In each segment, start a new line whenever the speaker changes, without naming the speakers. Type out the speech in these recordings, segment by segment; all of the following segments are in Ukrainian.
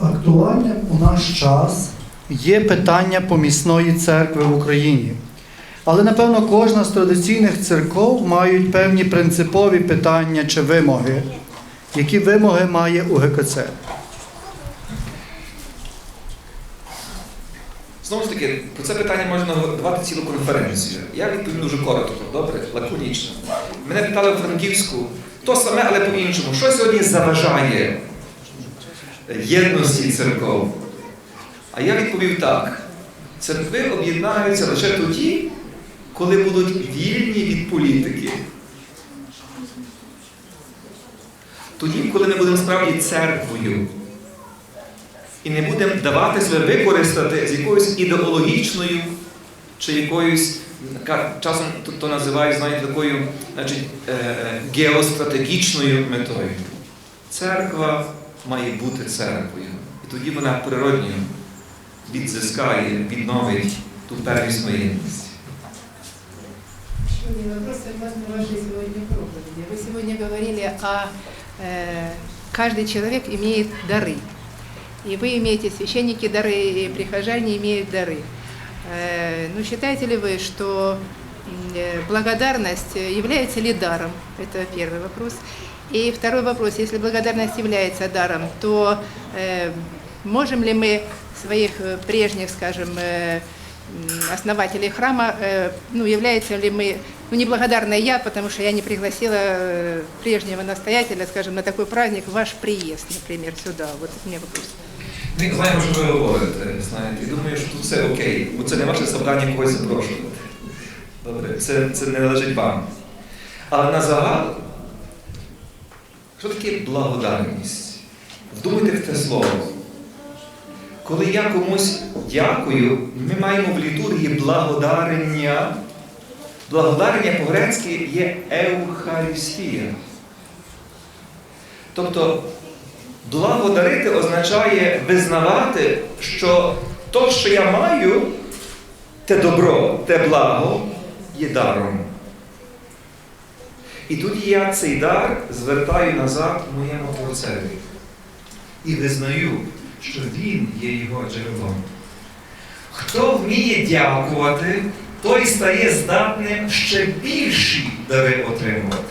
Актуальним у наш час є питання помісної церкви в Україні. Але напевно кожна з традиційних церков мають певні принципові питання чи вимоги. Які вимоги має УГКЦ?
Знову ж таки, про це питання можна давати цілу конференцію. Я відповім дуже коротко, добре, лаконічно. Мене питали в Франківську, то саме, але по-іншому. Що сьогодні заважає єдності церков? А я відповів так: церкви об'єднаються лише тоді, коли будуть вільні від політики. Тоді, коли ми будемо справді церквою. І не будемо давати себе використати з якоюсь ідеологічною чи якоюсь, часом то, називають, знаєте, такою значить, е, е, геостратегічною метою. Церква має бути церквою. І тоді вона природньо відзискає, відновить ту первісну єдність.
Еще один вопрос согласно вашей сегодня проповеди. Вы сегодня говорили о э, каждый человек имеет дары. И вы имеете священники дары, и прихожане имеют дары. Э, ну, считаете ли вы, что м, э, благодарность является ли даром? Это первый вопрос. И второй вопрос. Если благодарность является даром, то э, можем ли мы своих э, прежних, скажем, э, м, основателей храма, э, ну, является ли мы, ну, неблагодарная я, потому что я не пригласила э, прежнего настоятеля, скажем, на такой праздник, в ваш приезд, например, сюда. Вот у меня вопрос.
Ми знаємо, що ви говорите, знаєте, і думаю, що тут все окей, бо це не ваше завдання когось запрошувати. Добре, це, це не належить вам. Але на загал, що таке благодарність? Вдумайте в те слово. Коли я комусь дякую, ми маємо в літургії благодарення. Благодарення по-грецьки є Евхаристія. Тобто Благодарити означає визнавати, що то, що я маю, те добро, те благо є даром. І тоді я цей дар звертаю назад моєму Творцеві. І визнаю, що Він є його джерелом. Хто вміє дякувати, той стає здатним ще більші дари отримувати.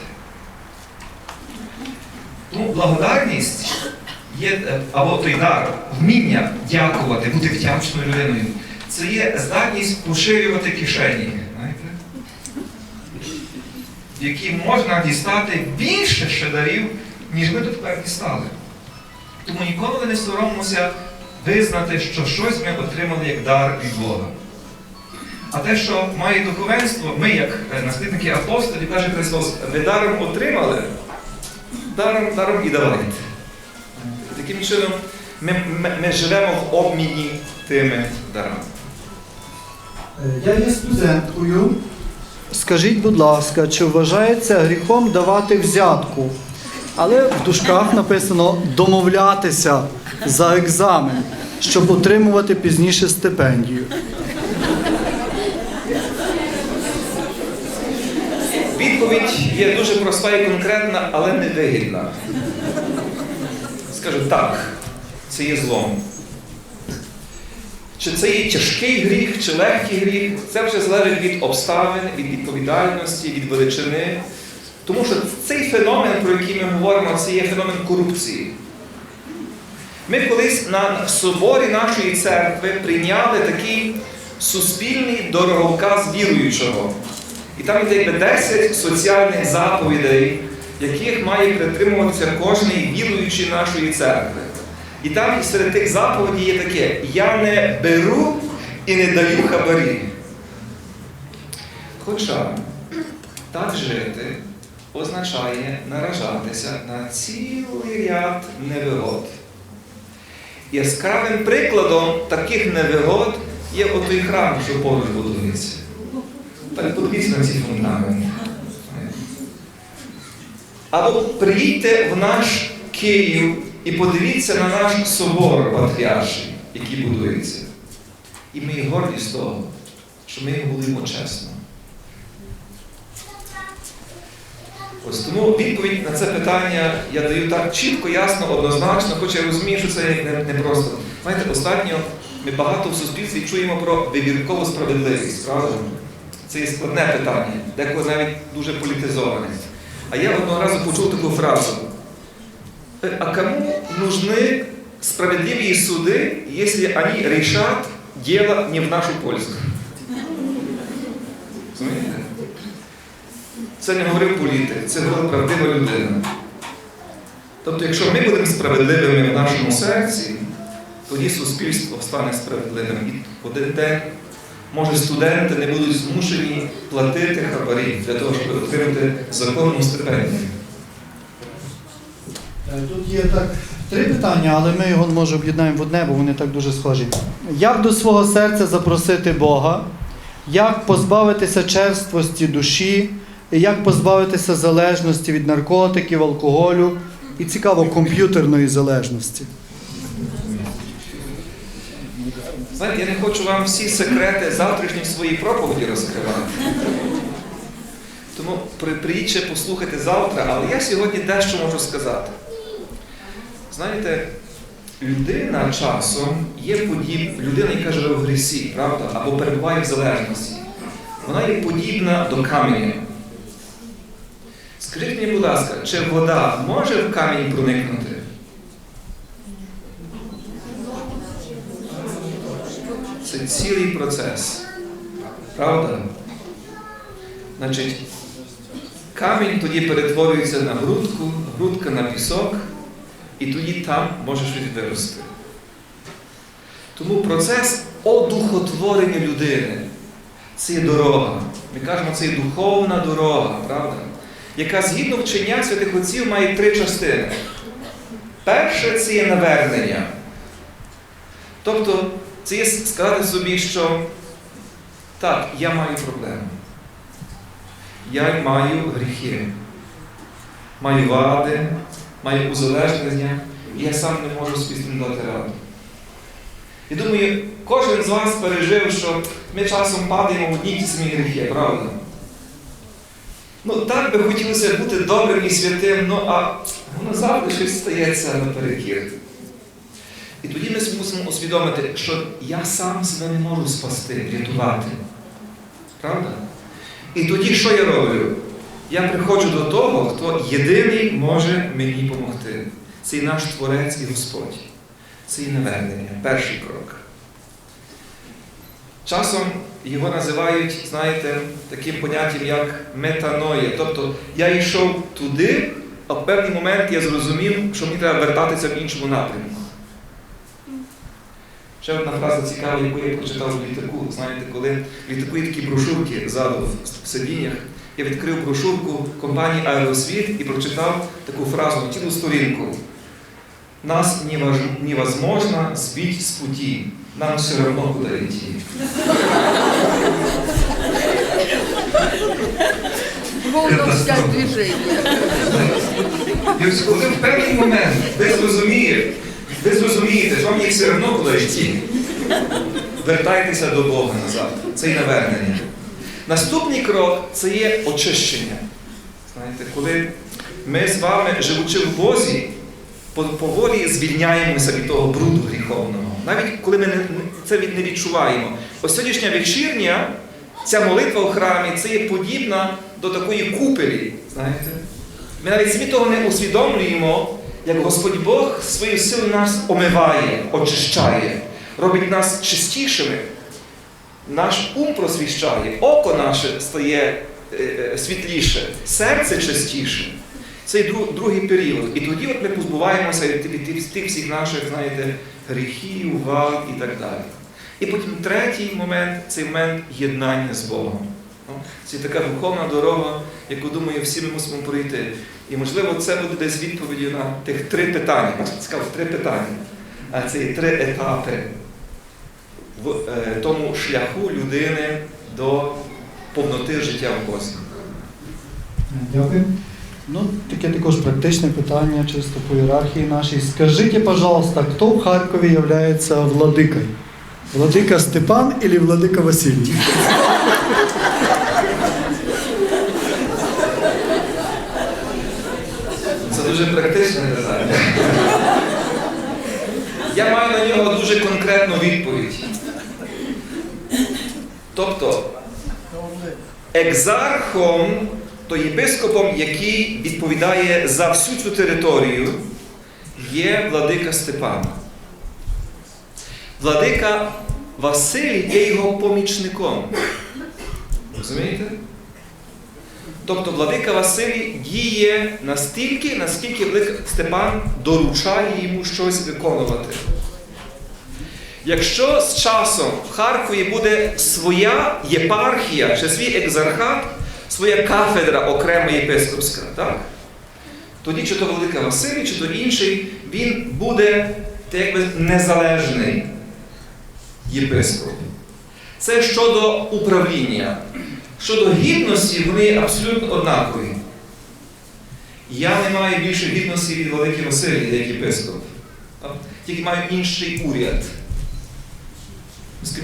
Тому благодарність є, е, або той дар, вміння дякувати, бути вдячною людиною. Це є здатність поширювати кишені, які можна дістати більше ще дарів, ніж ми дотепер дістали. Тому ніколи не соромимося визнати, що щось ми отримали як дар від Бога. А те, що має духовенство, ми, як е, наслідники апостолів, каже Христос, ви даром отримали, даром, даром і давайте. Таким чином, ми, ми, ми живемо в обміні тими дарами.
Е, Я є студенткою. Скажіть, будь ласка, чи вважається гріхом давати взятку? Але в дужках написано домовлятися за екзамен, щоб отримувати пізніше стипендію.
Відповідь є дуже проста і конкретна, але невигідна. Скажу так, це є злом. Чи це є тяжкий гріх, чи легкий гріх, це вже залежить від обставин, від відповідальності, від величини. Тому що цей феномен, про який ми говоримо, це є феномен корупції. Ми колись на соборі нашої церкви прийняли такий суспільний дороговказ віруючого. І там йде 10 соціальних заповідей, яких має притримуватися кожен віруючий нашої церкви. І там серед тих заповідей є таке: я не беру і не даю хабарі. Хоча так жити означає наражатися на цілий ряд невигод. Яскравим прикладом таких невигод є отой храм, що поруч будується. Так подивіться на ці фундаменти. Або приїдьте в наш Київ і подивіться на наш собор патріарший, який будується. І ми є горді з того, що ми будуємо чесно. Ось тому відповідь на це питання я даю так чітко, ясно, однозначно, хоча я розумію, що це не, не просто. Знаєте, останньо ми багато в суспільстві чуємо про вибіркову справедливість, правда? Це є складне питання, деколи навіть дуже політизоване. А я одного разу почув таку фразу. «Э, А кому нужны справедливые суды, если они решат дело не в нашу пользу? Розумієте? Це не говорив політик, це говорила правдива людина. Тобто, якщо ми будемо справедливими в нашому серці, тоді суспільство стане справедливим. І в один день, може, студенти не будуть змушені платити хабарі для того, щоб отримати законну стипендію.
Е, Тут є так три питання, але ми його може об'єднаємо в одне, бо вони так дуже схожі. Як до свого серця запросити Бога? Як позбавитися черствості душі? І як позбавитися залежності від наркотиків, алкоголю і цікаво комп'ютерної залежності?
Знаєте, я не хочу вам всі секрети завтрашньої своєї проповіді розкривати. Тому при- приїдь послухайте завтра, але я сьогодні дещо можу сказати. Знаєте, людина часом є подібна, людина, яка живе в грісі, правда, або перебуває в залежності. Вона є подібна до каменя. Скажіть мені, будь ласка, чи вода може в камінь проникнути? Це цілий процес. Правда? Значить, камінь тоді перетворюється на грудку, грудка на пісок, і тоді там може щось вирости. Тому процес одухотворення людини це є дорога. Ми кажемо, це є духовна дорога, правда? Яка згідно вчення святих отців має три частини. Перше це є навернення. Тобто, це є сказати собі, що так, я маю проблему. Я маю гріхи, маю вади, маю узалежнення, і я сам не можу собі з цим дати раду. І думаю, кожен з вас пережив, що ми часом падаємо в одні ті самі гріхи, правда? Ну, так би хотілося бути добрим і святим, ну а воно завжди щось стається наперекір. І тоді ми мусимо усвідомити, що я сам себе не можу спасти, врятувати. Правда? І тоді що я роблю? Я приходжу до того, хто єдиний може мені допомогти. Це і наш Творець і Господь. Це і навернення, перший крок. Часом його називають, знаєте, таким поняттям, як метаноя. Тобто я йшов туди, а в певний момент я зрозумів, що мені треба вертатися в іншому напрямку. Ще одна фраза цікава, яку я прочитав в літаку. Знаєте, коли в літаку є такі брошурки ззаду в сидіннях, я відкрив брошурку компанії Аеросвіт і прочитав таку фразу на цілу сторінку. Нас невозможно сбить с пути. Нам все идти.
Волновское движение.
Коли в певний момент ви зрозумієте, ви зрозумієте, що вам є все одно куди йти, вертайтеся до Бога назад. Це і навернення. Наступний крок це є очищення. Знаєте, коли ми з вами, живучи в Бозі, поволі звільняємося від того бруду гріховного. Навіть коли ми це не відчуваємо. Ось сьогоднішня вечірня, ця молитва в храмі, це є подібна до такої купелі. Знаєте? Ми навіть самі того не усвідомлюємо, як Господь Бог свою силу нас омиває, очищає, робить нас чистішими. Наш ум просвіщає, око наше стає е, е, світліше, серце чистіше. Це другий період. І тоді от ми позбуваємося від, тих всіх наших, знаєте, гріхів, вад і так далі. І потім третій момент це момент єднання з Богом. Ну, Це така духовна дорога, яку, думаю, всі ми мусимо пройти. І, можливо, це буде десь відповіддю на тих три питання. Цікаво, три питання. А це є три етапи в е, тому шляху людини до повноти життя в Бозі.
Дякую. Ну, таке також практичне питання, чисто по ієрархії нашій. Скажіть, пожалуйста, хто в Харкові є владикою? Владика Степан или владика Василій?
дуже практичне питання. Я маю на нього дуже конкретну відповідь. Тобто, екзархом, то єпископом, який відповідає за всю цю територію, є владика Степан. Владика Василій є його помічником. Розумієте? Тобто владика Василій діє настільки, наскільки Степан доручає йому щось виконувати. Якщо з часом в Харкові буде своя єпархія чи свій екзархат, своя кафедра окрема єпископська, так? тоді чи то Велика Василій, чи то інший, він буде якби незалежний єпископ. Це щодо управління. Щодо гідності, вони абсолютно однакові. Я не маю більше гідності від Великої Василії, як єпископ. Тільки маю інший уряд.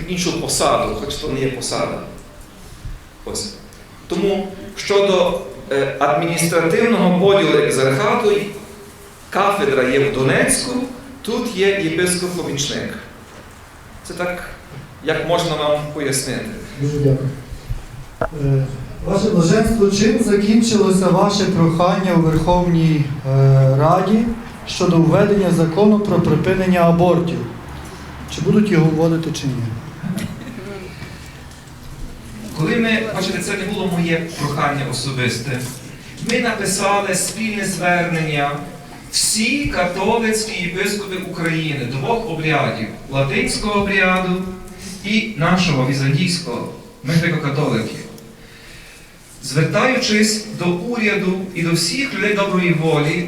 Іншу посаду, хоч то не є посада. Ось. Тому щодо е, адміністративного поділу екзархату, кафедра є в Донецьку, тут є єпископ-помічник. Це так, як можна вам пояснити.
Дуже дякую. Е, Ваше блаженство, чим закінчилося ваше прохання у Верховній е, Раді щодо введення закону про припинення абортів? Чи будуть його вводити чи ні?
Коли ми, бачите, це не було моє прохання особисте, ми написали спільне звернення всі католицькі єпископи України двох обрядів латинського обряду і нашого візантійського, ми греко-католиків. Звертаючись до уряду і до всіх людей доброї волі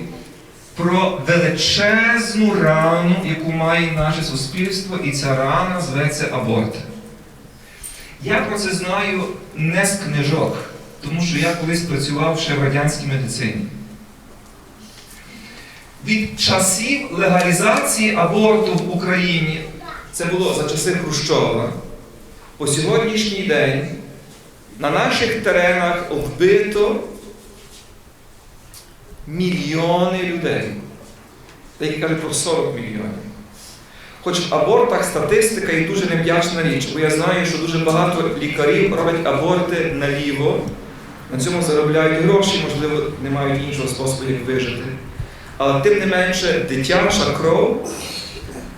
про величезну рану, яку має наше суспільство, і ця рана зветься аборт. Я про це знаю не з книжок, тому що я колись працював ще в радянській медицині. Від часів легалізації аборту в Україні, це було за часи Хрущова, по сьогоднішній день на наших теренах вбито мільйони людей. Деякі кажуть про 40 мільйонів. Хоч в абортах статистика і дуже невдячна річ, бо я знаю, що дуже багато лікарів роблять аборти наліво, на цьому заробляють гроші, можливо, не мають іншого способу, як вижити. Але тим не менше, дитяча кров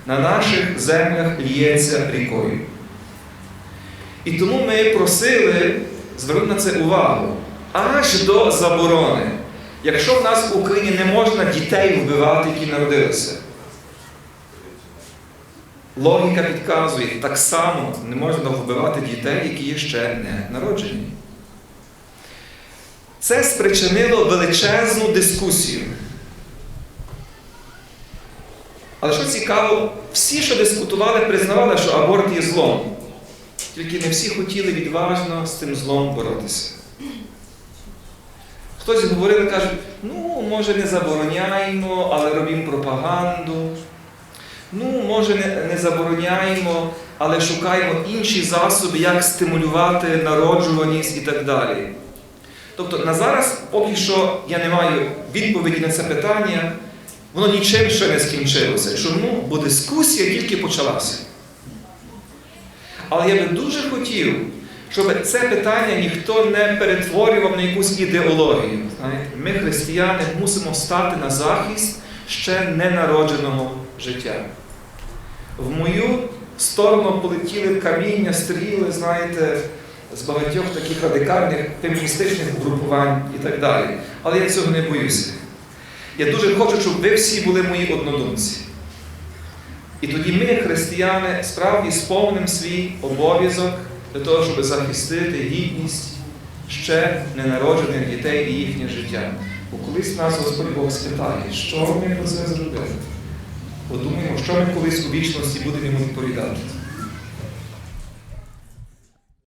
на наших землях лється рікою. І тому ми просили звернути на це увагу аж до заборони. Якщо в нас в Україні не можна дітей вбивати, які народилися, Логіка підказує, так само не можна вбивати дітей, які є ще не народжені. Це спричинило величезну дискусію. Але що цікаво, всі, що дискутували, признавали, що аборт є злом. Тільки не всі хотіли відважно з цим злом боротися. Хтось говорив, кажуть, ну, може, не забороняємо, але робимо пропаганду. Ну, може, не, не забороняємо, але шукаємо інші засоби, як стимулювати народжуваність і так далі. Тобто на зараз поки що я не маю відповіді на це питання, воно нічим ще не скінчилося. Чому? Бо дискусія тільки почалася. Але я би дуже хотів, щоб це питання ніхто не перетворював на якусь ідеологію. Знаєте? Ми, християни, мусимо стати на захист ще ненародженого життя. В мою сторону полетіли каміння, стріли, знаєте, з багатьох таких радикальних феміністичних угрупувань і так далі. Але я цього не боюся. Я дуже хочу, щоб ви всі були мої однодумці. І тоді ми, християни, справді сповнимо свій обов'язок для того, щоб захистити гідність ще ненароджених дітей і їхнє життя. Бо колись нас Господь Бог спитає, що ми про це зробили. Подумаємо, що ми колись у вічності будемо йому відповідати.